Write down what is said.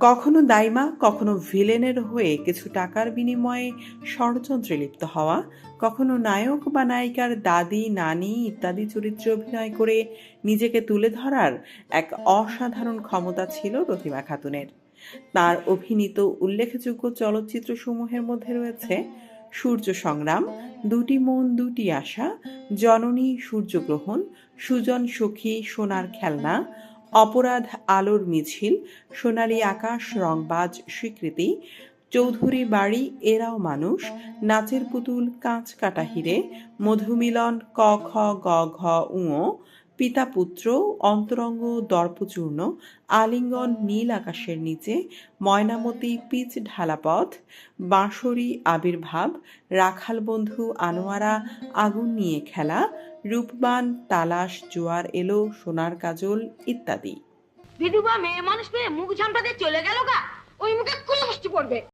কখনো দাইমা, কখনো ভিলেনের হয়ে কিছু টাকার বিনিময়ে ষড়যন্ত্রে লিপ্ত হওয়া, কখনো নায়ক বা নায়িকার দাদি, নানি ইত্যাদি চরিত্রে অভিনয় করে নিজেকে তুলে ধরার এক অসাধারণ ক্ষমতা ছিল রহিমা খাতুনের। তার অভিনীত উল্লেখযোগ্য চলচ্চিত্রসমূহের মধ্যে রয়েছে সূর্য সংগ্রাম, দুটি মন, দুটি আশা, জননী সূর্যগ্রহণ সুজন সখী সোনার খেলনা অপরাধ আলোর মিছিল, সোনালী আকাশ, রংবাজ, স্বীকৃতি, চৌধুরী বাড়ি, এরাও মানুষ, নাচের পুতুল, কাঁচ কাটা হিরে, মধুমিলন, ক খ, গ ঘ উঁ পিতা পুত্র অন্তরঙ্গ দর্পচূর্ণ, আলিঙ্গন নীল আকাশের নিচে, ময়নামতি পিচ ঢালাপথ বাঁশরি আবির্ভাব, রাখাল বন্ধু আনোয়ারা আগুন নিয়ে খেলা, রূপবান তালাশ জোয়ার এলো সোনার কাজল ইত্যাদি। বিধবা মেয়ে মানুষ মুখ ঝামটাতে চলে গেল গা? ওই মুখে কুষ্টি পড়বে?